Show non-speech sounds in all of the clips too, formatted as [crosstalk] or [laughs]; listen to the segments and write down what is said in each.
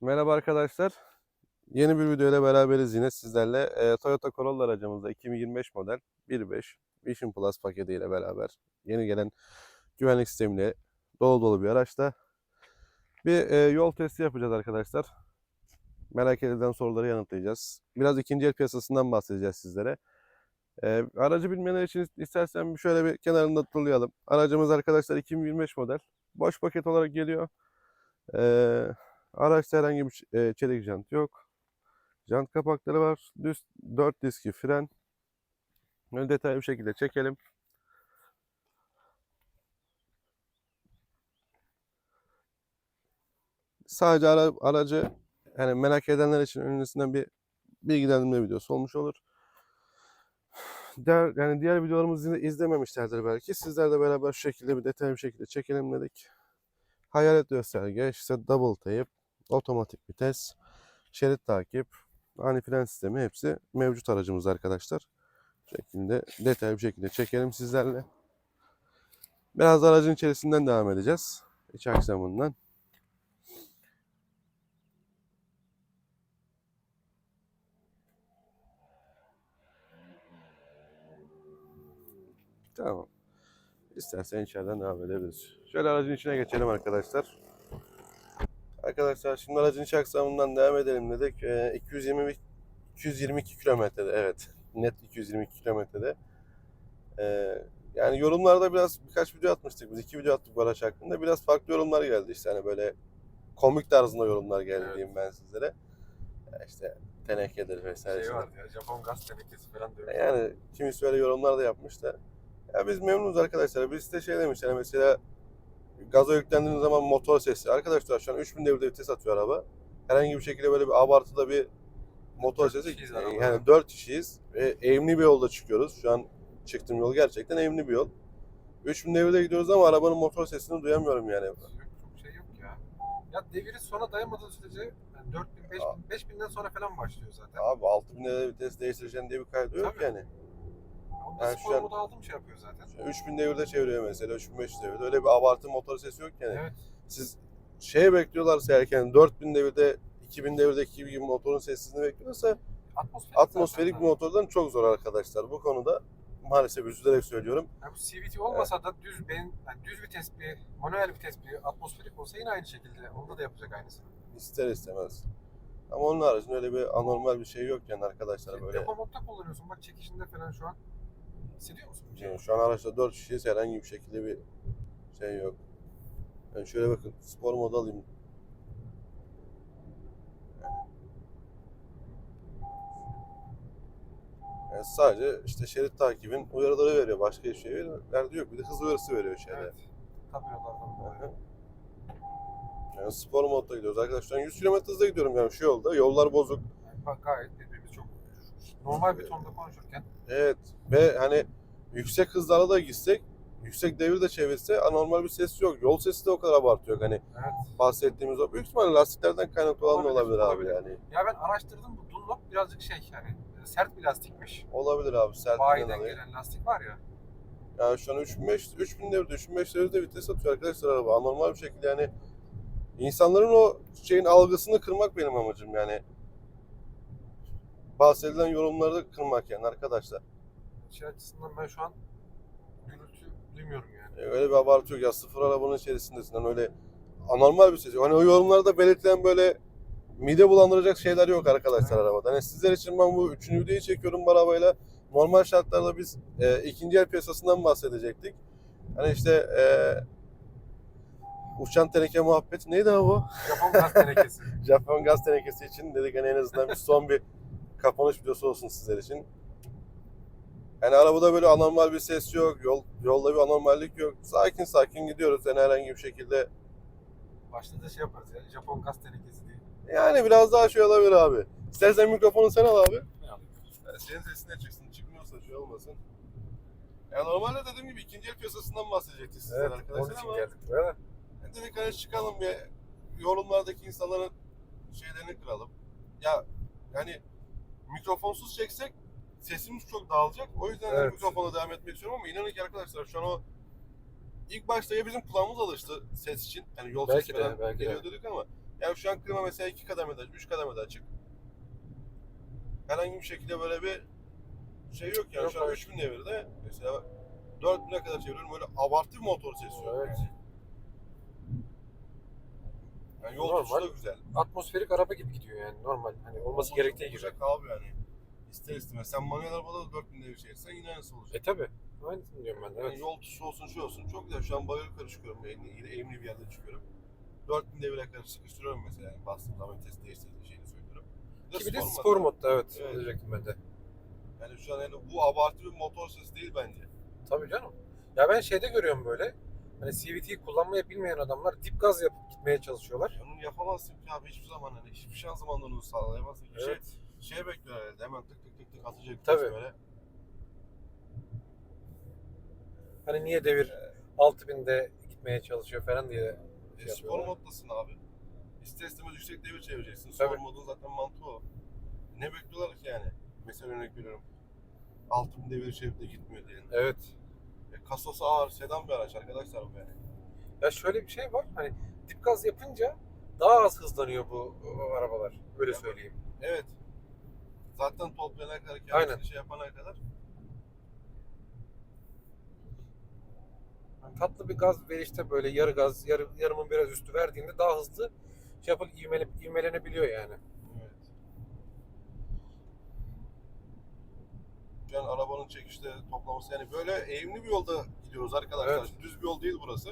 Merhaba arkadaşlar. Yeni bir video ile beraberiz yine sizlerle. Ee, Toyota Corolla aracımızda 2025 model 1.5 Vision Plus paketiyle beraber yeni gelen güvenlik sistemiyle dolu dolu bir araçta bir e, yol testi yapacağız arkadaşlar. Merak edilen soruları yanıtlayacağız. Biraz ikinci el piyasasından bahsedeceğiz sizlere. Ee, aracı bilmeyenler için istersen şöyle bir kenarında turlayalım. Aracımız arkadaşlar 2025 model. Boş paket olarak geliyor. Ee, Araçta herhangi bir e, çelik jant yok. Jant kapakları var. Düz 4 diski fren. Böyle detaylı bir şekilde çekelim. Sadece ara- aracı yani merak edenler için öncesinden bir bilgilendirme videosu olmuş olur. Diğer, yani diğer videolarımızı izle- izlememişlerdir belki. Sizlerle beraber şu şekilde bir detaylı bir şekilde çekelim dedik. Hayalet gösterge, işte double tape, otomatik vites, şerit takip, ani fren sistemi hepsi mevcut aracımızda arkadaşlar. Bu şekilde detaylı bir şekilde çekelim sizlerle. Biraz da aracın içerisinden devam edeceğiz. İç aksamından. Tamam. İstersen içeriden devam edebiliriz. Şöyle aracın içine geçelim arkadaşlar. Arkadaşlar şimdi aracın iç aksamından devam edelim dedik. Ee, 220 222 kilometrede evet. Net 222 kilometrede. Ee, yani yorumlarda biraz birkaç video atmıştık biz. iki video attık bu araç hakkında. Biraz farklı yorumlar geldi işte hani böyle komik tarzında yorumlar geldi Evet. diyeyim ben sizlere. Ya işte tenekedir vesaire. Şey var ya Japon gaz tenekesi falan diyor. Yani kimisi öyle yorumlar da yapmış da. Ya biz memnunuz arkadaşlar. Biz de şey demiş yani mesela gaza yüklendiğiniz zaman motor sesi. Arkadaşlar şu an 3000 devirde vites atıyor araba. Herhangi bir şekilde böyle bir abartıda bir motor sesi. kişiyiz arabada. Yani 4 kişiyiz ve eğimli bir yolda çıkıyoruz. Şu an çıktığım yol gerçekten eğimli bir yol. 3000 devirde gidiyoruz ama arabanın motor sesini duyamıyorum yani. Yok, çok şey yok ya. Ya deviri sona dayamadığı sürece yani 4000 5000 5000'den sonra falan başlıyor zaten. Abi 6000 devirde vites değiştireceğin diye bir kaydı yok Tabii. yani. Onda yani spor an- modu aldım şey yapıyor zaten. Şu an 3000 devirde çeviriyor mesela 3500 devirde. Öyle bir abartı motor sesi yok yani. Evet. siz şeye bekliyorlarsa erken 4000 devirde 2000 devirdeki gibi motorun sessizliğini bekliyorsa Atmosferik, atmosferik bir zaten. motordan çok zor arkadaşlar. Bu konuda maalesef üzülerek söylüyorum. Ya bu CVT olmasa da düz ben yani düz vites bir manuel vites bir atmosferik olsa yine aynı şekilde onda da yapacak aynısını. İster istemez. Ama onun haricinde öyle bir anormal bir şey yok yani arkadaşlar Şey, böyle. Depo modda kullanıyorsun bak çekişinde falan şu an. Hissediyor musun? bir şey? Yani şu an araçta 4 kişiyiz herhangi bir şekilde bir şey yok. Yani şöyle bakın spor modu alayım. Yani sadece işte şerit takibin uyarıları veriyor. Başka bir şey veriyor. Verdi yok. Bir de hız uyarısı veriyor şeyde. Evet. Hı. Yani spor modda gidiyoruz. Arkadaşlar şu an 100 km hızla gidiyorum yani şu yolda. Yollar bozuk. Yani bak gayet normal bir tonda konuşurken Evet. Ve hani yüksek hızlarla da gitsek, yüksek devir de çevirse anormal bir ses yok. Yol sesi de o kadar abartıyor. Hani evet. bahsettiğimiz o. Büyük ihtimalle lastiklerden kaynaklı olan Olabilir, olabilir abi olabilir. yani. Ya ben araştırdım bu Dunlop birazcık şey yani sert bir lastikmiş. Olabilir abi. Sertliğinden Bayiden gelen lastik var ya. Yani şu an 3005, 3000 devirde, 3005 devirde vites atıyor arkadaşlar araba. Anormal bir şekilde yani insanların o şeyin algısını kırmak benim amacım yani. Bahsedilen yorumları kırmak yani arkadaşlar. Şey açısından ben şu an gürültü duymuyorum yani. E, Öyle bir abartı yok ya sıfır arabanın içerisindesin. Hani öyle anormal bir ses. yok. Hani o yorumlarda belirtilen böyle mide bulandıracak şeyler yok arkadaşlar Evet. arabada. Hani sizler için ben bu üçüncü videoyu çekiyorum bu arabayla. Normal şartlarda biz e, ikinci el piyasasından bahsedecektik. Hani işte e, uçan teneke muhabbeti neydi abi o? Japon gaz tenekesi. [laughs] Japon gaz tenekesi için dedik hani en azından bir son bir kapanış videosu olsun sizler için. Yani arabada böyle anormal bir ses yok, yol yolda bir anormallik yok. Sakin sakin gidiyoruz yani herhangi bir şekilde. Başta da şey yaparız ya Japon gaz tenekesi diye. Yani biraz daha şey olabilir abi. İstersen mikrofonu sen al abi. Yani senin sesine çıksın, çıkmıyorsa şey olmasın. Ya normalde dediğim gibi ikinci el piyasasından bahsedecektik sizler Evet, arkadaşlar ama geldik buraya da. Yani dedik hani çıkalım bir yorumlardaki insanların şeylerini kıralım. Ya yani mikrofonsuz çeksek sesimiz çok dağılacak. O yüzden Evet. mikrofona devam etmek istiyorum ama inanın ki arkadaşlar şu an o ilk başta ya bizim kulağımız alıştı ses için. Yani yol Belki sesi de, falan de. geliyor dedik ama Yani şu an klima mesela iki kademede, üç kademede açık. Herhangi bir şekilde böyle bir şey yok yani. Yok, şu an evet. 3000 devirde mesela 4000'e kadar çeviriyorum. Böyle abartı bir motor sesi yok. Evet. Yani. Yani yol Normal. tutuşu da güzel. Atmosferik araba gibi gidiyor yani normal. Hani olması gerektiği gibi. Olacak abi yani. İster istemez. Sen manuel arabada da 4000 devir çevirsen yine aynısı olacak. E tabi. Aynısını diyorum ben de. Yani Evet. yol tutuşu olsun şu olsun çok güzel. Şu an bayır yukarı çıkıyorum. Yine, yine eğimli bir yerde çıkıyorum. 4000 devire kadar sıkıştırıyorum mesela. Yani bastığım zaman test değiştirdiği şeyini söylüyorum. Ki bir de spor modda evet. Evet. Diyecektim ben de. Yani şu an yani bu abartı bir motor sesi değil bence. Tabii canım. Ya ben şeyde görüyorum böyle. Hani CVT'yi kullanmayı bilmeyen adamlar dip gaz yapıp gitmeye çalışıyorlar. Onu yapamazsın ki abi hiçbir zaman hani hiçbir şanzımanla onu sağlayamazsın. Şey, Evet. şey bekliyor herhalde hemen tık tık tık tık atacak. Tabii. Böyle. Hani niye devir 6000'de gitmeye çalışıyor falan diye E, şey spor yapıyorlar. moddasın abi. İster istemez yüksek devir çevireceksin. Spor Tabii. modun zaten mantığı o. Ne bekliyorlar ki yani? Mesela örnek veriyorum. 6000 devir çevirip de gitmiyor diye. Evet. Kasası ağır, sedan bir araç arkadaşlar bu yani. Ya şöyle bir şey var. Hani dip gaz yapınca daha az hızlanıyor bu o, arabalar. Öyle Tabii. söyleyeyim. Evet. Zaten toplayana kadar, kendisini şey yapana kadar. Hani tatlı bir gaz verişte böyle yarı gaz, yarı, yarımın biraz üstü verdiğinde daha hızlı şey yapıp ivmele, ivmelenebiliyor yani. Evet. Şu an arabanın çekişte toplaması yani böyle eğimli bir yolda gidiyoruz arkadaşlar. Evet. Düz bir yol değil burası.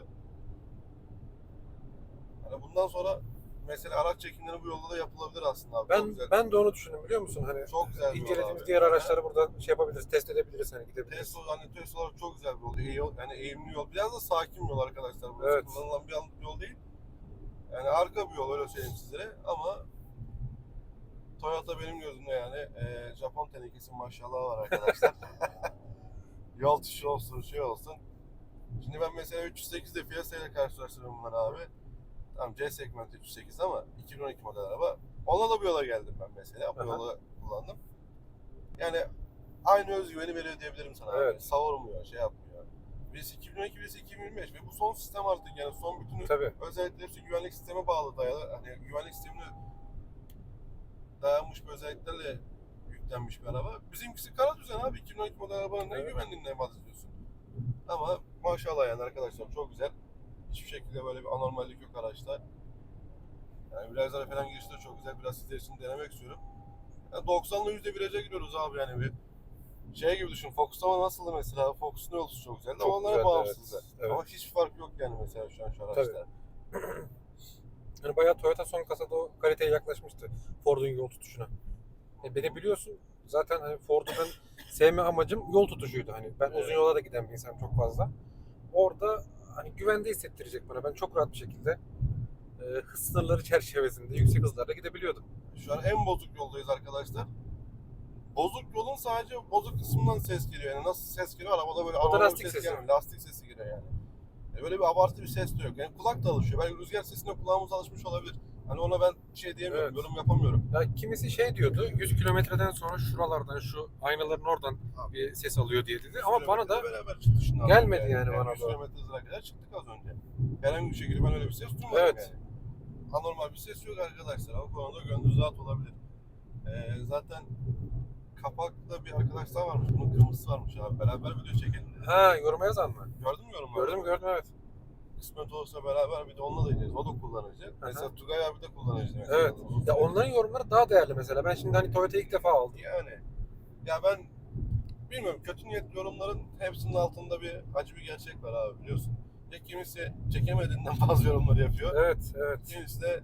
Yani bundan sonra mesela araç çekimleri bu yolda da yapılabilir aslında abi. Ben güzel. ben de onu düşündüm biliyor musun? Hani Çok güzel bir incelediğimiz diğer araçları burada şey yapabiliriz, test edebiliriz hani gidebiliriz. Tesla, hani Tesla olarak çok güzel bir yol. İyi yol. Yani eğimli yol. Biraz da sakin bir yol arkadaşlar. Burası Evet. kullanılan bir yol- yol değil. Yani arka bir yol öyle söyleyeyim sizlere ama Toyota benim gözümde yani e, tenekesi maşallah var arkadaşlar. [laughs] yol tutuşu olsun şey olsun. Şimdi ben mesela 308 de Fiesta ile karşılaştırıyorum bunları abi. Tamam C segment 308 ama 2012 model araba. Ona da bu yola geldim ben mesela. Bu Aha. yolu kullandım. Yani aynı özgüveni veriyor diyebilirim sana abi. Evet. Savurmuyor, şey yapmıyor. Birisi 2012, birisi 2025 ve bu son sistem artık yani son bütün Tabii. özellikleri hepsi güvenlik sisteme bağlı dayalı. Hani güvenlik sistemine dayanmış bir özelliklerle yüklenmiş bir araba. Bizimkisi kara düzen abi. 2012 model arabanın ne güvenliğinden bahsediyorsun? Ama maşallah yani arkadaşlar çok güzel. Hiçbir şekilde böyle bir anormallik yok araçta. Yani virajlara falan girişte çok güzel. Biraz sizler için denemek istiyorum. Yani 90'la %1'e gidiyoruz abi yani bir şey gibi düşün. Focuslama nasıldı mesela? Focus'un yolu çok güzeldi Çok ama onlara bağımsız. evet. Evet. Ama hiç fark yok yani mesela şu an şu araçta. Hani [clears throat] bayağı Toyota son kasada o kaliteye yaklaşmıştı Ford'un yol tutuşuna. E beni biliyorsun zaten hani Ford'u ben sevme amacım yol tutuşuydu. Hani ben uzun yola da giden bir insanım çok fazla. Orada hani güvende hissettirecek bana. Ben çok rahat bir şekilde e, hız sınırları çerçevesinde yüksek hızlarda gidebiliyordum. Şu an en bozuk yoldayız arkadaşlar. Bozuk yolun sadece bozuk kısmından ses geliyor. Yani nasıl ses geliyor? Arabada böyle bir lastik ses sesi. gelmiyor. Lastik sesi geliyor yani. E böyle bir abartı bir ses de yok. Yani kulak da alışıyor. Belki rüzgar sesine kulağımız alışmış olabilir. Hani ona ben şey diyemiyorum, Evet. yorum yapamıyorum. Ya kimisi şey diyordu 100 kilometreden sonra şuralardan şu aynaların oradan bir ses alıyor diye dedi. Ama bana da Kilometre beraber çıktı şimdi gelmedi abi. yani bana 100 da. kilometre hıza kadar çıktık az önce. Herhangi bir şekilde ben öyle bir ses duymadım Evet. yani. Anormal bir ses yok arkadaşlar. O konuda gönlünüz rahat olabilir. Ee, zaten kapakta bir arkadaş daha varmış. Bunun kırmızısı varmış abi. Beraber video çekelim dedi. ha yoruma yazan mı? Gördün mü yorumları? Gördüm gördüm evet. Kısmet olursa beraber bir de onunla da ineceğiz. O da kullanacak. Aha. Mesela Tugay abi de kullanacak. Evet. Uzun Ya onların yorumları daha değerli mesela. Ben şimdi hani Toyota'yı ilk defa aldım. Yani ya ben bilmiyorum kötü niyetli yorumların hepsinin altında bir acı bir gerçek var abi biliyorsun. Ya kimisi çekemediğinden [laughs] bazı yorumlar yapıyor. Evet evet. Kimisi de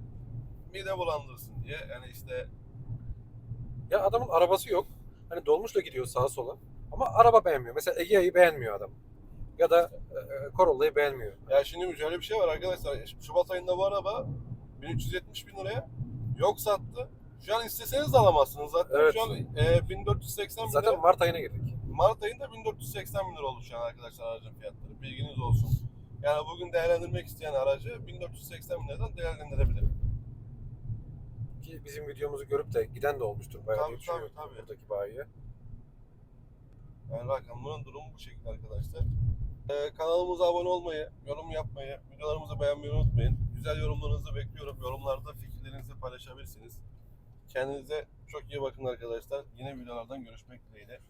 mide bulandırsın diye. Yani işte Ya adamın arabası yok. Hani dolmuşla gidiyor sağa sola. Ama araba beğenmiyor. Mesela Egea'yı beğenmiyor adam. Ya da e, e, Corolla'yı beğenmiyor. ya şimdi şöyle bir şey var arkadaşlar. Şubat ayında bu araba 1370 bin liraya yok sattı. Şu an isteseniz de alamazsınız zaten. Evet. Şu an e, 1480 bin lira. Zaten Mart ayına girdik. Mart ayında 1480 bin lira oldu şu an arkadaşlar aracın fiyatları. Bilginiz olsun. Yani bugün değerlendirmek isteyen aracı 1480 bin liradan değerlendirebilir. Ki bizim videomuzu görüp de giden de olmuştur bayağı Tabii, tabii, tabii. buradaki bayiye. Yani rakamların durumu bu şekilde arkadaşlar. Ee, kanalımıza abone olmayı, yorum yapmayı, videolarımızı beğenmeyi unutmayın. Güzel yorumlarınızı bekliyorum. Yorumlarda fikir, düşüncelerinizle paylaşabilirsiniz. Kendinize çok iyi bakın arkadaşlar. Yine videolardan görüşmek dileğiyle.